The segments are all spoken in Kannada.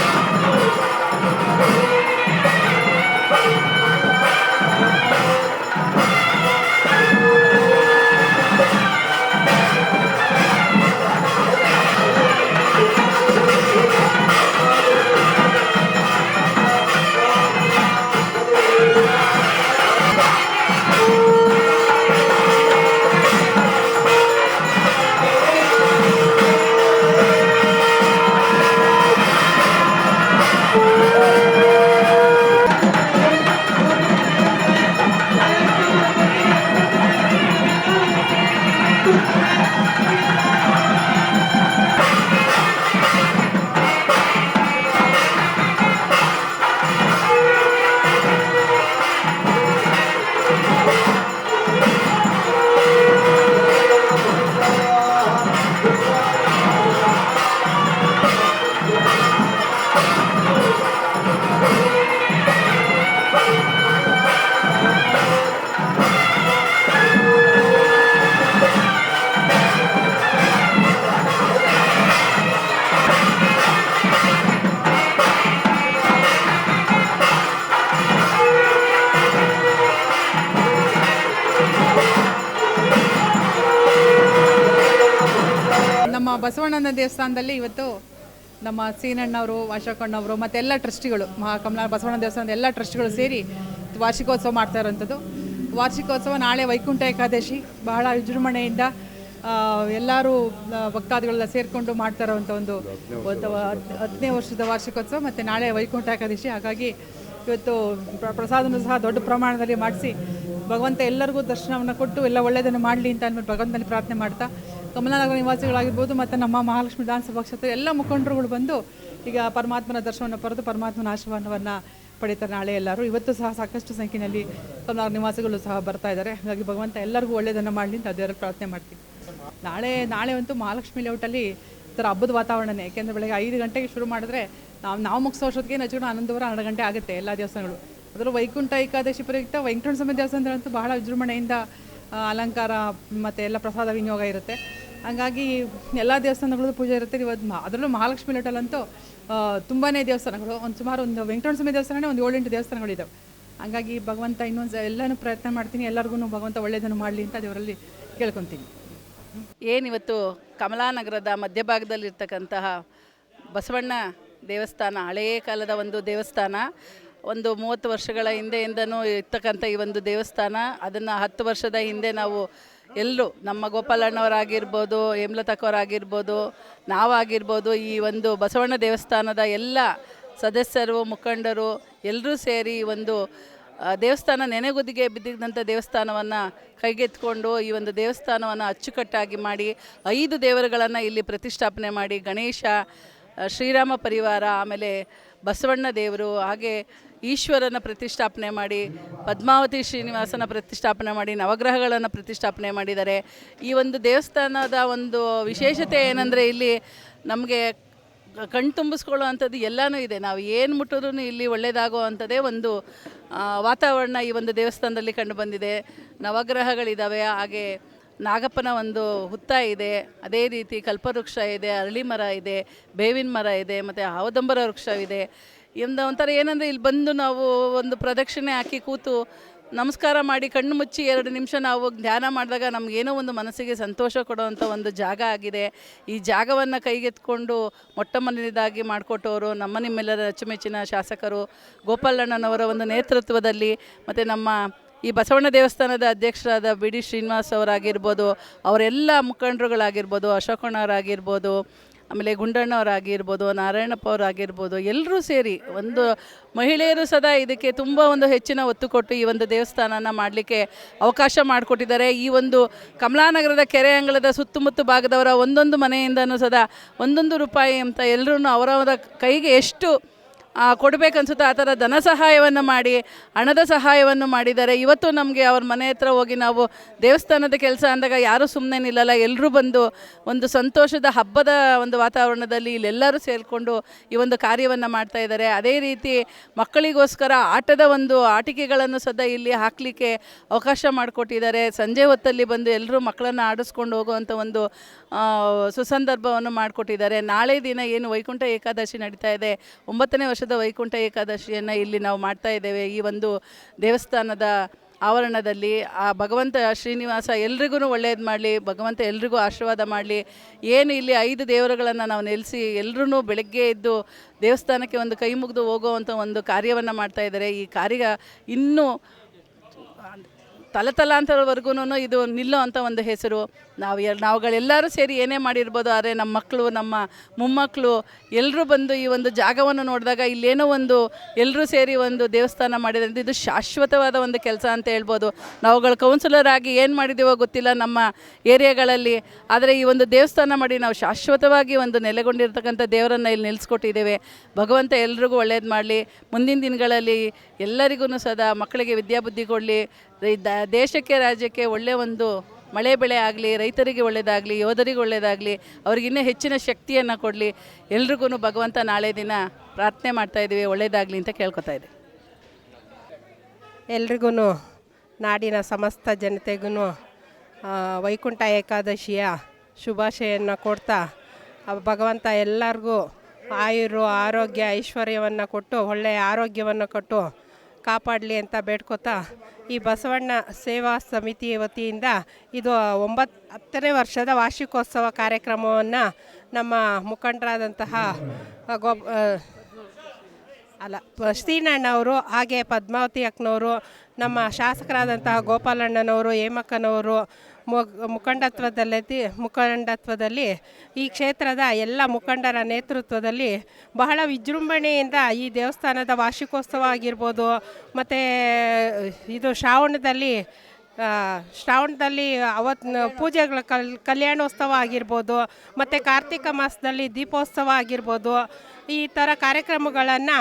Oh, my God. ಬಸವಣ್ಣನ ದೇವಸ್ಥಾನದಲ್ಲಿ ಇವತ್ತು ನಮ್ಮ ಸೀನಣ್ಣವರು ವಾಶಕಣ್ಣವರು ಮತ್ತು ಎಲ್ಲ ಟ್ರಸ್ಟಿಗಳು, ಮಹಾಕಮಲ ಬಸವಣ್ಣ ದೇವಸ್ಥಾನದ ಎಲ್ಲ ಟ್ರಸ್ಟಿಗಳು ಸೇರಿ ವಾರ್ಷಿಕೋತ್ಸವ ಮಾಡ್ತಾ ಇರೋಂಥದ್ದು ವಾರ್ಷಿಕೋತ್ಸವ ನಾಳೆ ವೈಕುಂಠ ಏಕಾದಶಿ, ಬಹಳ ವಿಜೃಂಭಣೆಯಿಂದ ಎಲ್ಲರೂ ಭಕ್ತಾದಿಗಳೆಲ್ಲ ಸೇರಿಕೊಂಡು ಮಾಡ್ತಾ ಇರೋವಂಥ ಒಂದು ಹತ್ತನೇ ವರ್ಷದ ವಾರ್ಷಿಕೋತ್ಸವ ಮತ್ತು ನಾಳೆ ವೈಕುಂಠ ಏಕಾದಶಿ. ಹಾಗಾಗಿ ಇವತ್ತು ಪ್ರ- ಪ್ರಸಾದನೂ ಸಹ ದೊಡ್ಡ ಪ್ರಮಾಣದಲ್ಲಿ ಮಾಡಿಸಿ ಭಗವಂತ ಎಲ್ಲರಿಗೂ ದರ್ಶನವನ್ನು ಕೊಟ್ಟು ಎಲ್ಲ ಒಳ್ಳೆಯದನ್ನು ಮಾಡಲಿ ಅಂತ ಅಂದ್ಬಿಟ್ಟು ಭಗವಂತನಲ್ಲಿ ಪ್ರಾರ್ಥನೆ ಮಾಡ್ತಾ ಕಮಲನಗರ ನಿವಾಸಿಗಳಾಗಿರ್ಬೋದು ಮತ್ತು ನಮ್ಮ ಮಹಾಲಕ್ಷ್ಮಿ ವಿಧಾನಸಭಾ ಕ್ಷೇತ್ರ ಎಲ್ಲ ಮುಖಂಡರುಗಳು ಬಂದು ಈಗ ಪರಮಾತ್ಮನ ದರ್ಶನವನ್ನು ಪಡೆದು ಪರಮಾತ್ಮನ ಆಶೀರ್ವಾದವನ್ನು ಪಡೀತಾರೆ ನಾಳೆ ಎಲ್ಲರೂ. ಇವತ್ತು ಸಹ ಸಾಕಷ್ಟು ಸಂಖ್ಯೆಯಲ್ಲಿ ಕಮಲನಗರ ನಿವಾಸಿಗಳು ಸಹ ಬರ್ತಾ ಇದ್ದಾರೆ. ಹಾಗಾಗಿ ಭಗವಂತ ಎಲ್ಲರಿಗೂ ಒಳ್ಳೆಯದನ್ನು ಮಾಡಲಿ ಅಂತ ದೇವರಲ್ಲಿ ಪ್ರಾರ್ಥನೆ ಮಾಡ್ತೀವಿ. ನಾಳೆ ನಾಳೆ ಅಂತೂ ಮಹಾಲಕ್ಷ್ಮಿ ಲೇಔಟಲ್ಲಿ ಈ ಥರ ಹಬ್ಬದ ವಾತಾವರಣನೇ ಯಾಕೆಂದರೆ ಬೆಳಗ್ಗೆ ಐದು ಗಂಟೆಗೆ ಶುರು ಮಾಡಿದ್ರೆ ನಾವು ನಾವು ಮುಗಿಸೋ ಅಷ್ಟೊತ್ತಿಗೆ ನಚ್ಕೊಂಡು ಹನ್ನೊಂದುವರೆ ಹನ್ನೆರಡು ಗಂಟೆ ಆಗುತ್ತೆ ಎಲ್ಲ ದೇವಸ್ಥಾನಗಳು. ಅದರಲ್ಲೂ ವೈಕುಂಠ ಏಕಾದಶಿ ಪ್ರಯುಕ್ತ ವೆಂಕಟೇಶ್ವರ ಅಂತೂ ಬಹಳ ವಿಜೃಂಭಣೆಯಿಂದ ಅಲಂಕಾರ ಮತ್ತು ಎಲ್ಲ ಪ್ರಸಾದ ವಿನಿಯೋಗ ಇರುತ್ತೆ. ಹಾಗಾಗಿ ಎಲ್ಲ ದೇವಸ್ಥಾನಗಳದ್ದು ಪೂಜೆ ಇರುತ್ತೆ. ಇವತ್ತು ಅದರಲ್ಲೂ ಮಹಾಲಕ್ಷ್ಮಿ ಲೋಟಲ್ಲಂತೂ ತುಂಬಾ ದೇವಸ್ಥಾನಗಳು. ಒಂದು ಸುಮಾರು ಒಂದು ವೆಂಕಟೇಶ್ವರ ದೇವಸ್ಥಾನನೇ ಒಂದು ಏಳೆಂಟು ದೇವಸ್ಥಾನಗಳಿದ್ದಾವೆ ಹಾಗಾಗಿ ಭಗವಂತ ಇನ್ನೊಂದು ಎಲ್ಲನೂ ಪ್ರಯತ್ನ ಮಾಡ್ತೀನಿ. ಎಲ್ಲರಿಗೂ ಭಗವಂತ ಒಳ್ಳೆಯದನ್ನು ಮಾಡಲಿ ಅಂತ ದೇವರಲ್ಲಿ ಕೇಳ್ಕೊತೀನಿ. ಏನಿವತ್ತು ಕಮಲಾನಗರದ ಮಧ್ಯಭಾಗದಲ್ಲಿರ್ತಕ್ಕಂತಹ ಬಸವಣ್ಣ ದೇವಸ್ಥಾನ ಹಳೆಯ ಕಾಲದ ಒಂದು ದೇವಸ್ಥಾನ. ಒಂದು ಮೂವತ್ತು ವರ್ಷಗಳ ಹಿಂದೆಯಿಂದನೂ ಇರ್ತಕ್ಕಂಥ ಈ ಒಂದು ದೇವಸ್ಥಾನ. ಅದನ್ನು ಹತ್ತು ವರ್ಷದ ಹಿಂದೆ ನಾವು ಎಲ್ಲರೂ ನಮ್ಮ ಗೋಪಾಲಣ್ಣವರಾಗಿರ್ಬೋದು ಹೇಮ್ಲತಕ್ಕವರಾಗಿರ್ಬೋದು ನಾವಾಗಿರ್ಬೋದು ಈ ಒಂದು ಬಸವಣ್ಣ ದೇವಸ್ಥಾನದ ಎಲ್ಲ ಸದಸ್ಯರು, ಮುಖಂಡರು ಎಲ್ಲರೂ ಸೇರಿ ಈ ಒಂದು ದೇವಸ್ಥಾನ ನೆನೆಗುದಿಗೆ ಬಿದ್ದಿದ್ದಂಥ ದೇವಸ್ಥಾನವನ್ನು ಕೈಗೆತ್ಕೊಂಡು ಈ ಒಂದು ದೇವಸ್ಥಾನವನ್ನು ಅಚ್ಚುಕಟ್ಟಾಗಿ ಮಾಡಿ, ಐದು ದೇವರುಗಳನ್ನು ಇಲ್ಲಿ ಪ್ರತಿಷ್ಠಾಪನೆ ಮಾಡಿ, ಗಣೇಶ ಶ್ರೀರಾಮ ಪರಿವಾರ, ಆಮೇಲೆ ಬಸವಣ್ಣ ದೇವರು, ಹಾಗೆ ಈಶ್ವರನ ಪ್ರತಿಷ್ಠಾಪನೆ ಮಾಡಿ, ಪದ್ಮಾವತಿ ಶ್ರೀನಿವಾಸನ ಪ್ರತಿಷ್ಠಾಪನೆ ಮಾಡಿ, ನವಗ್ರಹಗಳನ್ನು ಪ್ರತಿಷ್ಠಾಪನೆ ಮಾಡಿದ್ದಾರೆ. ಈ ಒಂದು ದೇವಸ್ಥಾನದ ಒಂದು ವಿಶೇಷತೆ ಏನಂದರೆ ಇಲ್ಲಿ ನಮಗೆ ಕಣ್ ತುಂಬಿಸ್ಕೊಳ್ಳೋ ಅಂಥದ್ದು ಎಲ್ಲನೂ ಇದೆ. ನಾವು ಏನು ಮುಟ್ಟಿದ್ರು ಇಲ್ಲಿ ಒಳ್ಳೆಯದಾಗೋ ಅಂಥದ್ದೇ ಒಂದು ವಾತಾವರಣ ಈ ಒಂದು ದೇವಸ್ಥಾನದಲ್ಲಿ ಕಂಡು ಬಂದಿದೆ. ನವಗ್ರಹಗಳಿದ್ದಾವೆ ಹಾಗೆ ನಾಗಪ್ಪನ ಒಂದು ಹುತ್ತ ಇದೆ, ಅದೇ ರೀತಿ ಕಲ್ಪವೃಕ್ಷ ಇದೆ, ಅರಳಿ ಮರ ಇದೆ, ಬೇವಿನ ಮರ ಇದೆ, ಮತ್ತು ಆವದಂಬರ ವೃಕ್ಷವಿದೆ. ಇಂದ ಒಂಥರ ಏನಂದರೆ ಇಲ್ಲಿ ಬಂದು ನಾವು ಒಂದು ಪ್ರದಕ್ಷಿಣೆ ಹಾಕಿ ಕೂತು ನಮಸ್ಕಾರ ಮಾಡಿ ಕಣ್ಣು ಮುಚ್ಚಿ ಎರಡು ನಿಮಿಷ ನಾವು ಧ್ಯಾನ ಮಾಡಿದಾಗ ನಮಗೇನೋ ಒಂದು ಮನಸ್ಸಿಗೆ ಸಂತೋಷ ಕೊಡುವಂಥ ಒಂದು ಜಾಗ ಆಗಿದೆ. ಈ ಜಾಗವನ್ನು ಕೈಗೆತ್ಕೊಂಡು ಮೊಟ್ಟ ಮೊದಲನೇದಾಗಿ ಮಾಡಿಕೊಟ್ಟವರು ನಮ್ಮ ನಿಮ್ಮೆಲ್ಲರ ಅಚ್ಚುಮೆಚ್ಚಿನ ಶಾಸಕರು ಗೋಪಾಲಣ್ಣನವರ ಒಂದು ನೇತೃತ್ವದಲ್ಲಿ, ಮತ್ತು ನಮ್ಮ ಈ ಬಸವಣ್ಣ ದೇವಸ್ಥಾನದ ಅಧ್ಯಕ್ಷರಾದ ಬಿ ಡಿ ಶ್ರೀನಿವಾಸ್ ಅವರಾಗಿರ್ಬೋದು, ಅವರೆಲ್ಲ ಮುಖಂಡರುಗಳಾಗಿರ್ಬೋದು, ಅಶೋಕಣ್ಣವರಾಗಿರ್ಬೋದು, ಆಮೇಲೆ ಗುಂಡಣ್ಣವರಾಗಿರ್ಬೋದು ನಾರಾಯಣಪ್ಪ ಅವರಾಗಿರ್ಬೋದು ಎಲ್ಲರೂ ಸೇರಿ ಒಂದು ಮಹಿಳೆಯರು ಸದಾ ಇದಕ್ಕೆ ತುಂಬ ಒಂದು ಹೆಚ್ಚಿನ ಒತ್ತು ಕೊಟ್ಟು ಈ ಒಂದು ದೇವಸ್ಥಾನನ ಮಾಡಲಿಕ್ಕೆ ಅವಕಾಶ ಮಾಡಿಕೊಟ್ಟಿದ್ದಾರೆ. ಈ ಒಂದು ಕಮಲಾನಗರದ ಕೆರೆ ಅಂಗಳದ ಸುತ್ತಮುತ್ತ ಭಾಗದವರ ಒಂದೊಂದು ಮನೆಯಿಂದನೂ ಸದಾ ಒಂದೊಂದು ರೂಪಾಯಿ ಅಂತ ಎಲ್ಲರೂ ಅವರವರ ಕೈಗೆ ಎಷ್ಟು ಕೊಡಬೇಕನ್ಸುತ್ತೆ. ಆ ಥರ ಧನ ಸಹಾಯವನ್ನು ಮಾಡಿ, ಹಣದ ಸಹಾಯವನ್ನು ಮಾಡಿದ್ದಾರೆ. ಇವತ್ತು ನಮಗೆ ಅವ್ರ ಮನೆ ಹತ್ರ ಹೋಗಿ ನಾವು ದೇವಸ್ಥಾನದ ಕೆಲಸ ಅಂದಾಗ ಯಾರೂ ಸುಮ್ಮನೆ ನಿಲ್ಲಲ್ಲ. ಎಲ್ಲರೂ ಬಂದು ಒಂದು ಸಂತೋಷದ ಹಬ್ಬದ ಒಂದು ವಾತಾವರಣದಲ್ಲಿ ಇಲ್ಲೆಲ್ಲರೂ ಸೇರಿಕೊಂಡು ಈ ಒಂದು ಕಾರ್ಯವನ್ನು ಮಾಡ್ತಾ ಇದ್ದಾರೆ. ಅದೇ ರೀತಿ ಮಕ್ಕಳಿಗೋಸ್ಕರ ಆಟದ ಒಂದು ಆಟಿಕೆಗಳನ್ನು ಸದಾ ಇಲ್ಲಿ ಹಾಕಲಿಕ್ಕೆ ಅವಕಾಶ ಮಾಡಿಕೊಟ್ಟಿದ್ದಾರೆ. ಸಂಜೆ ಹೊತ್ತಲ್ಲಿ ಬಂದು ಎಲ್ಲರೂ ಮಕ್ಕಳನ್ನು ಆಡಿಸ್ಕೊಂಡು ಹೋಗುವಂಥ ಒಂದು ಸುಸಂದರ್ಭವನ್ನು ಮಾಡಿಕೊಟ್ಟಿದ್ದಾರೆ. ನಾಳೆ ದಿನ ಏನು ವೈಕುಂಠ ಏಕಾದಶಿ ನಡೀತಾ ಇದೆ. ಒಂಬತ್ತನೇ ವರ್ಷದ ವೈಕುಂಠ ಏಕಾದಶಿಯನ್ನು ಇಲ್ಲಿ ನಾವು ಮಾಡ್ತಾ ಇದ್ದೇವೆ. ಈ ಒಂದು ದೇವಸ್ಥಾನದ ಆವರಣದಲ್ಲಿ ಆ ಭಗವಂತ ಶ್ರೀನಿವಾಸ ಎಲ್ರಿಗೂ ಒಳ್ಳೆಯದು ಮಾಡಲಿ, ಭಗವಂತ ಎಲ್ರಿಗೂ ಆಶೀರ್ವಾದ ಮಾಡಲಿ. ಏನು ಇಲ್ಲಿ ಐದು ದೇವರುಗಳನ್ನು ನಾವು ನೆಲೆಸಿ ಎಲ್ಲರೂ ಬೆಳಗ್ಗೆ ಎದ್ದು ದೇವಸ್ಥಾನಕ್ಕೆ ಒಂದು ಕೈ ಮುಗಿದು ಹೋಗುವಂಥ ಒಂದು ಕಾರ್ಯವನ್ನು ಮಾಡ್ತಾ ಇದ್ದಾರೆ. ಈ ಕಾರ್ಯ ಇನ್ನೂ ತಲತಲಾಂತರವರೆಗೂ ಇದು ನಿಲ್ಲೋ ಅಂಥ ಒಂದು ಹೆಸರು. ನಾವು ಎಲ್, ನಾವುಗಳೆಲ್ಲರೂ ಸೇರಿ ಏನೇ ಮಾಡಿರ್ಬೋದು, ಆದರೆ ನಮ್ಮ ಮಕ್ಕಳು ನಮ್ಮ ಮೊಮ್ಮಕ್ಕಳು ಎಲ್ಲರೂ ಬಂದು ಈ ಒಂದು ಜಾಗವನ್ನು ನೋಡಿದಾಗ ಇಲ್ಲೇನೋ ಒಂದು ಎಲ್ಲರೂ ಸೇರಿ ಒಂದು ದೇವಸ್ಥಾನ ಮಾಡಿದ್ರೆ ಇದು ಶಾಶ್ವತವಾದ ಒಂದು ಕೆಲಸ ಅಂತ ಹೇಳ್ಬೋದು. ನಾವುಗಳು ಕೌನ್ಸಿಲರ್ ಆಗಿ ಏನು ಮಾಡಿದ್ದೀವೋ ಗೊತ್ತಿಲ್ಲ ನಮ್ಮ ಏರಿಯಾಗಳಲ್ಲಿ, ಆದರೆ ಈ ಒಂದು ದೇವಸ್ಥಾನ ಮಾಡಿ ನಾವು ಶಾಶ್ವತವಾಗಿ ಒಂದು ನೆಲೆಗೊಂಡಿರ್ತಕ್ಕಂಥ ದೇವರನ್ನು ಇಲ್ಲಿ ನಿಲ್ಲಿಸ್ಕೊಟ್ಟಿದ್ದೇವೆ ಭಗವಂತ ಎಲ್ರಿಗೂ ಒಳ್ಳೇದು ಮಾಡಲಿ. ಮುಂದಿನ ದಿನಗಳಲ್ಲಿ ಎಲ್ಲರಿಗೂ ಸದಾ ಮಕ್ಕಳಿಗೆ ವಿದ್ಯಾಬುದ್ಧಿ ಕೊಡಲಿ. ದೇಶಕ್ಕೆ, ರಾಜ್ಯಕ್ಕೆ ಒಳ್ಳೆಯ ಒಂದು ಮಳೆ ಬೆಳೆ ಆಗಲಿ, ರೈತರಿಗೆ ಒಳ್ಳೆಯದಾಗಲಿ ಯೋಧರಿಗೆ ಒಳ್ಳೆಯದಾಗಲಿ ಅವ್ರಿಗಿನ್ನೂ ಹೆಚ್ಚಿನ ಶಕ್ತಿಯನ್ನು ಕೊಡಲಿ. ಎಲ್ರಿಗೂ ಭಗವಂತ ನಾಳೆ ದಿನ ಪ್ರಾರ್ಥನೆ ಮಾಡ್ತಾ ಇದ್ದೀವಿ ಒಳ್ಳೆಯದಾಗಲಿ ಅಂತ ಕೇಳ್ಕೊತಾ ಇದ್ದೀವಿ ಎಲ್ರಿಗೂ ನಾಡಿನ ಸಮಸ್ತ ಜನತೆಗೂ ವೈಕುಂಠ ಏಕಾದಶಿಯ ಶುಭಾಶಯನ್ನು ಕೊಡ್ತಾ ಭಗವಂತ ಎಲ್ಲರಿಗೂ ಆಯುರು, ಆರೋಗ್ಯ, ಐಶ್ವರ್ಯವನ್ನು ಕೊಟ್ಟು, ಒಳ್ಳೆಯ ಆರೋಗ್ಯವನ್ನು ಕೊಟ್ಟು ಕಾಪಾಡಲಿ ಅಂತ ಬೇಡ್ಕೋತಾ ಈ ಬಸವಣ್ಣ ಸೇವಾ ಸಮಿತಿ ವತಿಯಿಂದ ಇದು ಒಂಬತ್ತು ಹತ್ತನೇ ವರ್ಷದ ವಾರ್ಷಿಕೋತ್ಸವ ಕಾರ್ಯಕ್ರಮವನ್ನು ನಮ್ಮ ಮುಖಂಡರಾದಂತಹ ಗೋ ಅಲ್ಲ, ಶ್ರೀನಣ್ಣವರು ಹಾಗೆ ಪದ್ಮಾವತಿ ಅಕ್ಕನವರು, ನಮ್ಮ ಶಾಸಕರಾದಂತಹ ಗೋಪಾಲಣ್ಣನವರು, ಹೇಮಕ್ಕನವರು ಮು- ಮುಖಂಡತ್ವದಲ್ಲಿ ಮುಖಂಡತ್ವದಲ್ಲಿ ಈ ಕ್ಷೇತ್ರದ ಎಲ್ಲ ಮುಖಂಡರ ನೇತೃತ್ವದಲ್ಲಿ ಬಹಳ ವಿಜೃಂಭಣೆಯಿಂದ ಈ ದೇವಸ್ಥಾನದ ವಾರ್ಷಿಕೋತ್ಸವ ಆಗಿರ್ಬೋದು, ಮತ್ತು ಇದು ಶ್ರಾವಣದಲ್ಲಿ ಶ್ರಾವಣದಲ್ಲಿ ಅವತ್ತು ಪೂಜೆಗಳ ಕಲ್, ಕಲ್ಯಾಣೋತ್ಸವ ಆಗಿರ್ಬೋದು, ಮತ್ತು ಕಾರ್ತಿಕ ಮಾಸದಲ್ಲಿ ದೀಪೋತ್ಸವ ಆಗಿರ್ಬೋದು, ಈ ಥರ ಕಾರ್ಯಕ್ರಮಗಳನ್ನು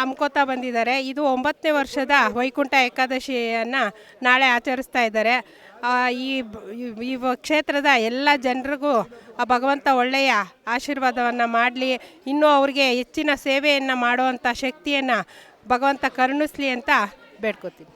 ಹಮ್ಕೋತಾ ಬಂದಿದ್ದಾರೆ. ಇದು ಒಂಬತ್ತನೇ ವರ್ಷದ ವೈಕುಂಠ ಏಕಾದಶಿಯನ್ನು ನಾಳೆ ಆಚರಿಸ್ತಾ ಇದ್ದಾರೆ. ಈ- ಈ ಕ್ಷೇತ್ರದ ಎಲ್ಲ ಜನರಿಗೂ ಆ ಭಗವಂತ ಒಳ್ಳೆಯ ಆಶೀರ್ವಾದವನ್ನು ಮಾಡಲಿ. ಇನ್ನೂ ಅವ್ರಿಗೆ ಹೆಚ್ಚಿನ ಸೇವೆಯನ್ನು ಮಾಡುವಂಥ ಶಕ್ತಿಯನ್ನು ಭಗವಂತ ಕರುಣಿಸ್ಲಿ ಅಂತ ಬೇಡ್ಕೋತೀನಿ.